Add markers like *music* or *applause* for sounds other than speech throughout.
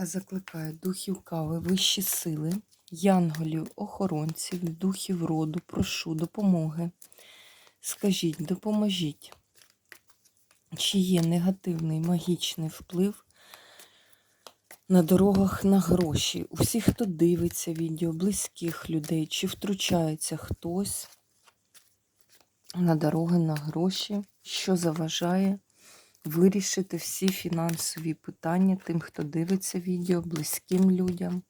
Та закликаю духів кави, вищі сили, янголів, охоронців, духів роду, прошу допомоги. Скажіть, допоможіть, чи є негативний магічний вплив на дорогах на гроші? У хто дивиться відео, близьких людей, чи втручається хтось на дороги на гроші, що заважає вирішити всі фінансові питання тим, хто дивиться відео, близьким людям.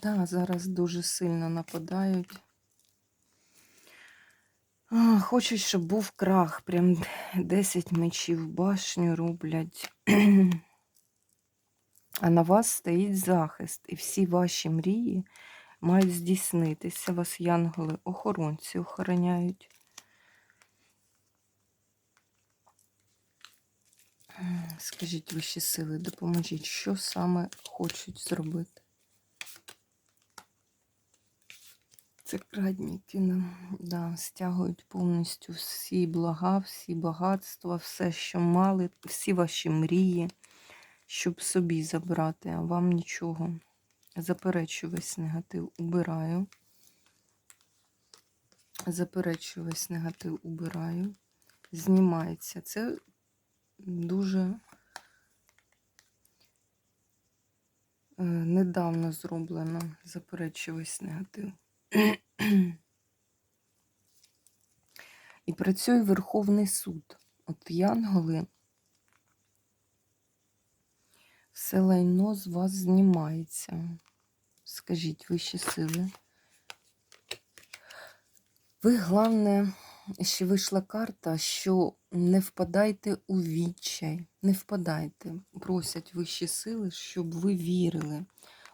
Так, зараз дуже сильно нападають. Хочуть, щоб був крах, прям 10 мечів башню роблять. А на вас стоїть захист, і всі ваші мрії мають здійснитися. Вас янголи охоронці охороняють. Скажіть вищі сили, допоможіть, що саме хочуть зробити? Нам да, стягують повністю всі блага, всі багатства, все, що мали, всі ваші мрії, щоб собі забрати, а вам нічого. Заперечу весь негатив, убираю. Заперечу весь негатив, убираю. Знімається. Це дуже е, недавно зроблено. Заперечу весь негатив. І працює Верховний суд. От янголи, все лайно з вас знімається. Скажіть вищі сили. Ви, головне, ще вийшла карта, що не впадайте у відчай, не впадайте. Просять вищі сили, щоб ви вірили.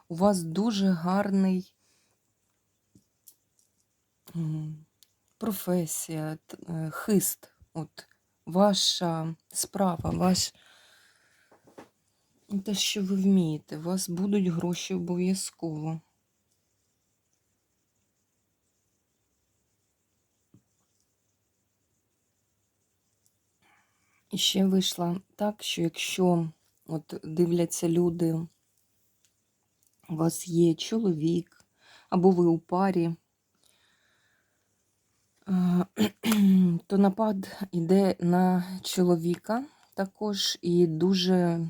У вас дуже гарний професія, е, хист, от ваша справа, ваш те, що ви вмієте, у вас будуть гроші обов'язково. І ще вийшла так, що якщо от дивляться люди, у вас є чоловік, або ви у парі, *clears throat* то напад йде на чоловіка також і дуже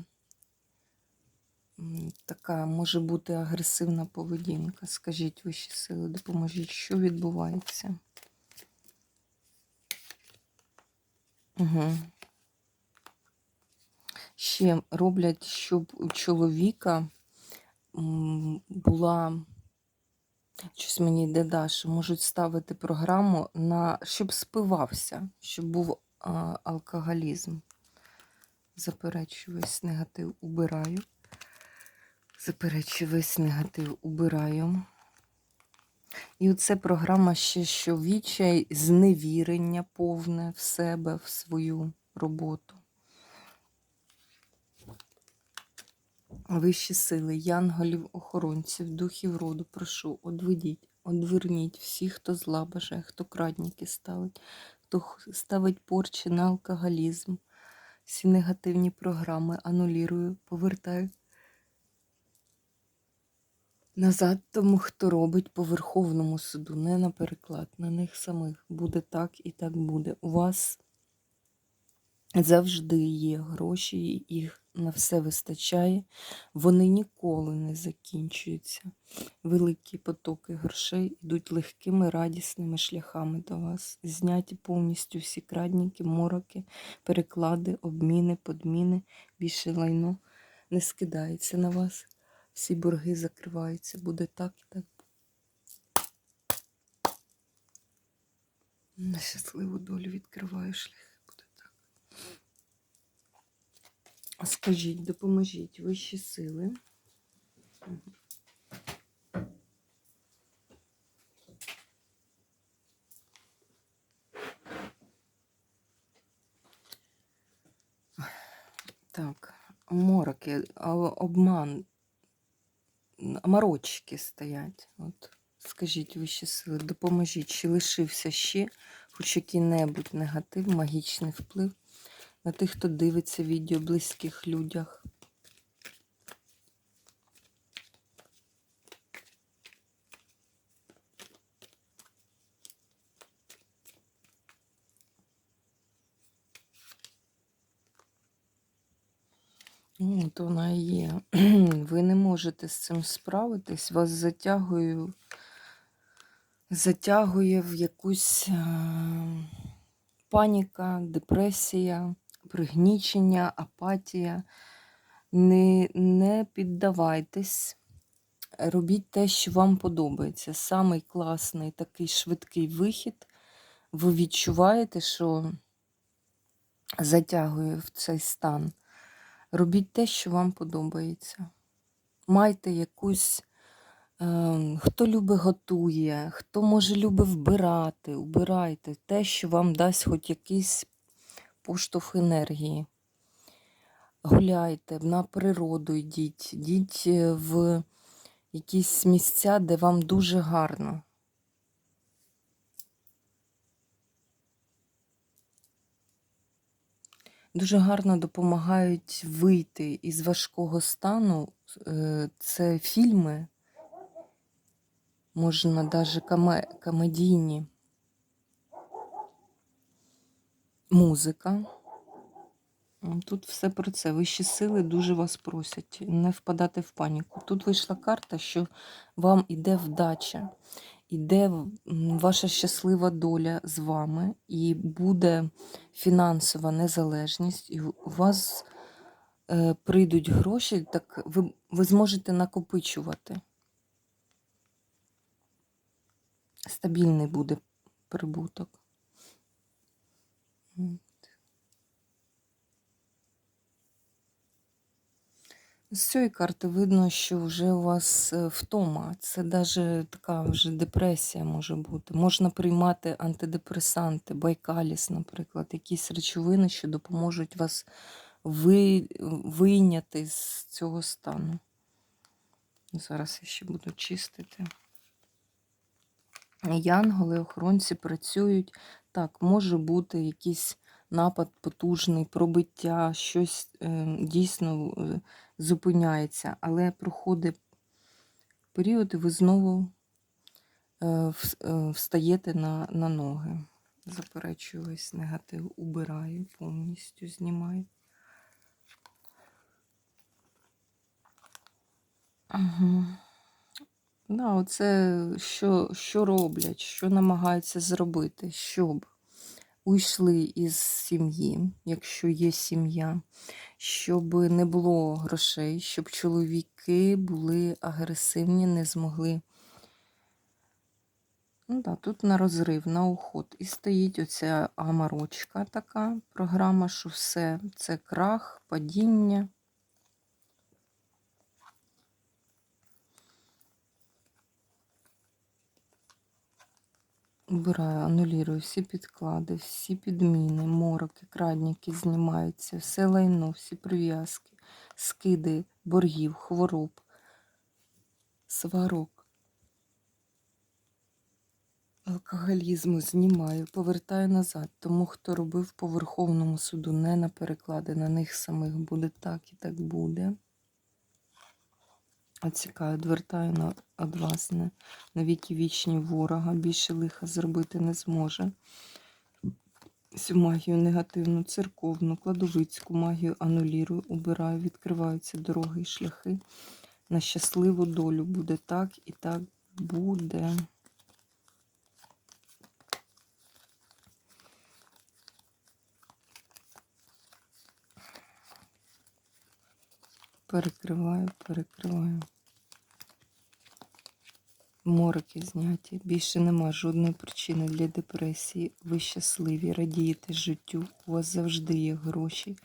така може бути агресивна поведінка. Скажіть вищі сили, допоможіть, що відбувається? Угу. Ще роблять, щоб у чоловіка була Щось мені йде Даша, можуть ставити програму, на, щоб спивався, щоб був а, алкоголізм. Заперечую весь негатив убираю. Заперечую весь негатив убираю. І оце програма ще що відчай, зневірення повне в себе, в свою роботу. Вищі сили, янголів, охоронців, духів роду, прошу, одведіть, одверніть всіх, хто зла бажає, хто крадніки ставить, хто ставить порчі на алкоголізм, всі негативні програми анулірую, повертаю назад тому, хто робить по Верховному суду, не на переклад, на них самих. Буде так і так буде. У вас завжди є гроші, їх на все вистачає, вони ніколи не закінчуються. Великі потоки грошей йдуть легкими, радісними шляхами до вас. Зняті повністю всі крадніки, мороки, переклади, обміни, подміни, більше лайно не скидається на вас. Всі борги закриваються. Буде так і так. На щасливу долю відкриваю шляхи. Буде так. А Скажіть, допоможіть вищі сили. Так, мороки, обман, морочки стоять. От, скажіть вищі сили, допоможіть, чи лишився ще хоч який-небудь негатив, магічний вплив на тих, хто дивиться відео близьких людях. От вона є. *clears throat* Ви не можете з цим справитись, вас затягує, затягує в якусь е, паніка, депресія, пригнічення, апатія. Не, не піддавайтесь, робіть те, що вам подобається. Самий класний такий швидкий вихід. Ви відчуваєте, що затягує в цей стан. Робіть те, що вам подобається. Майте якусь, е, хто любить готує, хто може любить вбирати, убирайте те, що вам дасть хоч якийсь поштовх енергії. Гуляйте, на природу йдіть, йдіть е, в якісь місця, де вам дуже гарно. Дуже гарно допомагають вийти із важкого стану. Е, Це фільми, можна навіть комедійні, музика. Тут все про це. Вищі сили дуже вас просять не впадати в паніку. Тут вийшла карта, що вам іде вдача, іде ваша щаслива доля з вами, і буде фінансова незалежність, і у вас е, прийдуть гроші, так ви, ви зможете накопичувати. Стабільний буде прибуток. М. З цієї карти видно, що вже у вас е, втома. Це навіть така вже депресія може бути. Можна приймати антидепресанти, байкаліс, наприклад, якісь речовини, що допоможуть вас ви, вийняти з цього стану. Зараз я ще буду чистити. Янголи, охоронці працюють. Так, може бути якийсь напад потужний, пробиття, щось е, дійсно е, зупиняється, але проходить період, і ви знову е, е, встаєте на, на ноги. Заперечую весь негатив, убираю, повністю знімаю. Угу. Да, оце що, що роблять, що намагаються зробити, щоб уйшли із сім'ї, якщо є сім'я, щоб не було грошей, щоб чоловіки були агресивні, не змогли. Ну да, тут на розрив, на уход. І стоїть оця амарочка така програма, що все це крах, падіння. Убираю, анулюю всі підклади, всі підміни, мороки, крадніки знімаються, все лайно, всі прив'язки, скиди, боргів, хвороб, сварок, алкоголізму знімаю, повертаю назад. Тому, хто робив по Верховному суду, не на переклади, на них самих буде так і так буде. Оцікаю, відвертаю на, від вас на, віки вічні ворога, більше лиха зробити не зможе. всю магію негативну, церковну, кладовицьку магію анулірую, убираю, відкриваються дороги і шляхи. На щасливу долю буде так і так буде. Перекриваю, перекриваю. Морики зняті. Більше нема жодної причини для депресії. Ви щасливі, радієте життю. У вас завжди є гроші,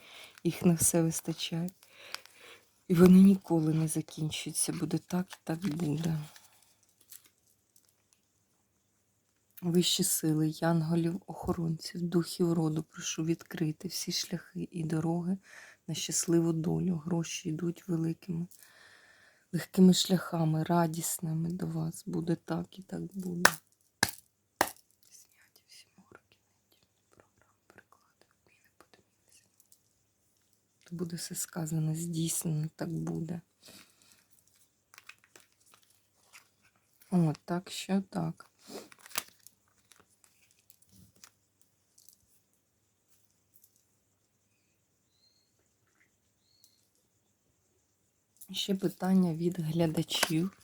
їх на все вистачає. І вони ніколи не закінчуються. Буде так і так буде. Вищі сили, янголів, охоронців, духів роду, прошу відкрити всі шляхи і дороги на щасливу долю. Гроші йдуть великими, легкими шляхами, радісними до вас. Буде так і так буде. Зняті всі мороки, програм, переклади, обміни. Буде все сказано, здійснено, так буде. О, так що так. Ще питання від глядачів.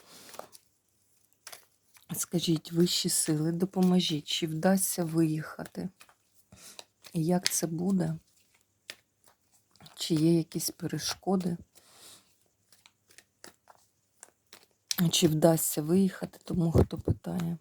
Скажіть, вищі сили, допоможіть, чи вдасться виїхати? І як це буде? Чи є якісь перешкоди? Чи вдасться виїхати, тому хто питає?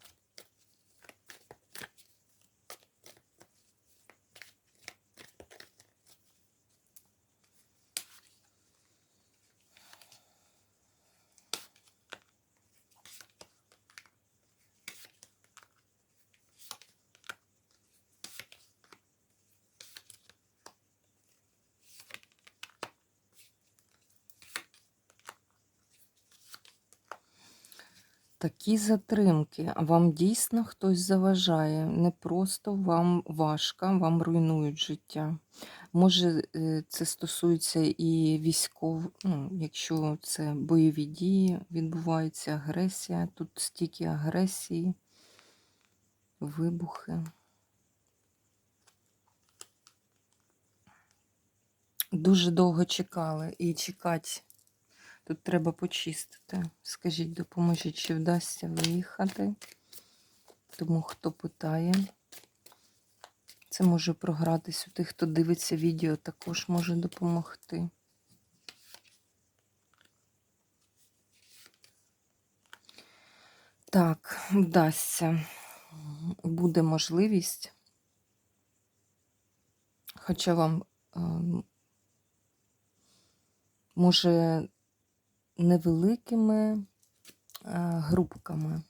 Такі затримки. Вам дійсно хтось заважає. Не просто вам важко, вам руйнують життя. Може, е, це стосується і військов, ну, якщо це бойові дії, відбувається агресія. Тут стільки агресії, вибухи. Дуже довго чекали і чекати. Тут треба почистити. Скажіть, допоможіть, чи вдасться виїхати. Тому хто питає, це може програтись у тих, хто дивиться відео, також може допомогти. Так, вдасться. Буде можливість. Хоча вам ем, може невеликими е, групками.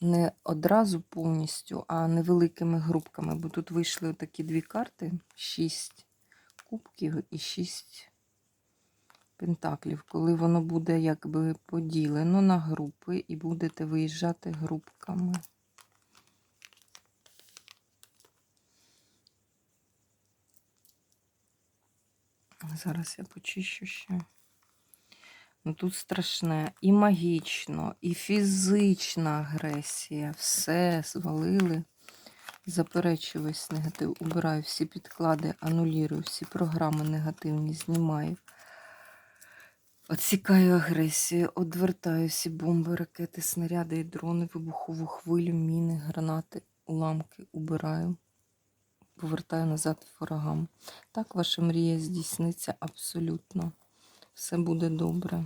Не одразу повністю, а невеликими групками, бо тут вийшли такі дві карти: 6 кубків і 6 пентаклів. Коли воно буде якби поділено на групи і будете виїжджати групками. Зараз я почищу ще. Ну, Тут страшне і магічно, і фізична агресія. Все звалили. Заперечую весь негатив. Убираю всі підклади, анулірую, всі програми негативні знімаю. Отсікаю агресію, одвертаю всі бомби, ракети, снаряди і дрони, вибухову хвилю, міни, гранати, уламки убираю повертаю назад ворогам. Так ваша мрія здійсниться абсолютно. Все буде добре.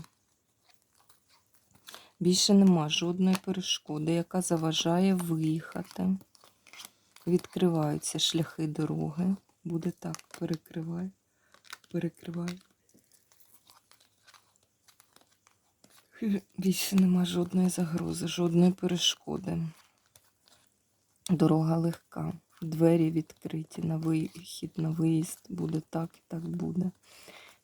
Більше нема жодної перешкоди, яка заважає виїхати. Відкриваються шляхи дороги. Буде так, перекривай, перекривай. *laughs* Більше нема жодної загрози, жодної перешкоди. Дорога легка двері відкриті на вихід, на виїзд. Буде так і так буде.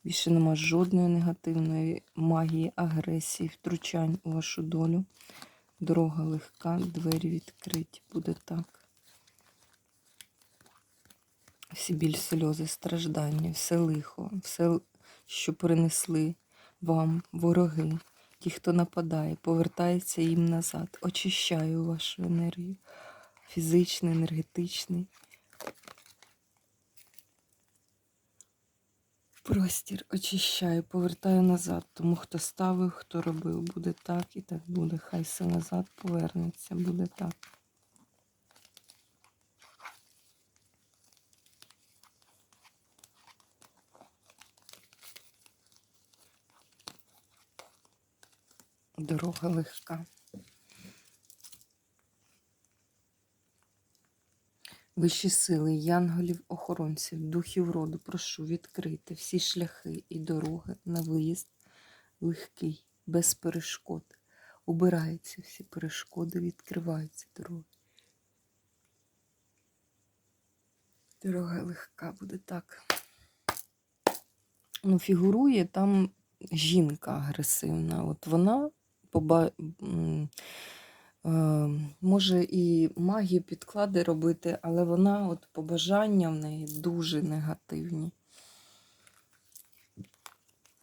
Більше нема жодної негативної магії, агресії, втручань у вашу долю. Дорога легка, двері відкриті. Буде так. Всі біль, сльози, страждання, все лихо, все, що принесли вам вороги, ті, хто нападає, повертається їм назад. Очищаю вашу енергію фізичний, енергетичний. Простір очищаю, повертаю назад. Тому хто ставив, хто робив, буде так і так буде. Хай все назад повернеться, буде так. Дорога легка. Вищі сили, янголів, охоронців, духів роду, прошу відкрити всі шляхи і дороги на виїзд легкий, без перешкод. Убираються всі перешкоди, відкриваються дороги. Дорога легка буде так. Ну, фігурує там жінка агресивна. От вона поба... е, може і магію підклади робити, але вона, от побажання в неї дуже негативні.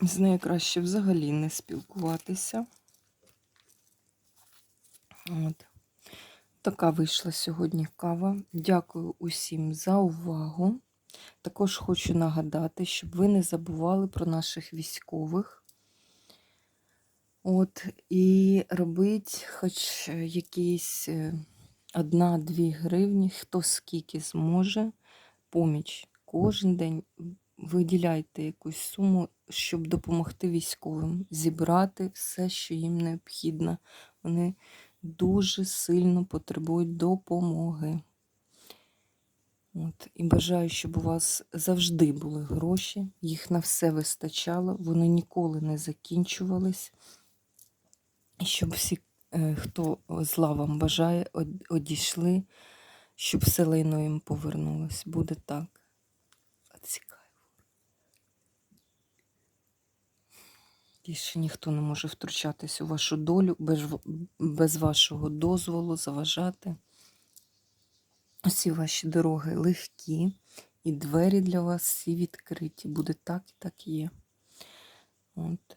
З нею краще взагалі не спілкуватися. От. Така вийшла сьогодні кава. Дякую усім за увагу. Також хочу нагадати, щоб ви не забували про наших військових. От, і робить хоч якісь е, одна-дві гривні, хто скільки зможе, поміч. Кожен день виділяйте якусь суму, щоб допомогти військовим зібрати все, що їм необхідно. Вони дуже сильно потребують допомоги. От. І бажаю, щоб у вас завжди були гроші, їх на все вистачало, вони ніколи не закінчувались. Щоб всі, е, хто зла вам бажає, одійшли, щоб все лайно їм повернулось. Буде так. Цікаво. Більше ніхто не може втручатись у вашу долю без, без вашого дозволу, заважати. Усі ваші дороги легкі, і двері для вас всі відкриті. Буде так і так є. От.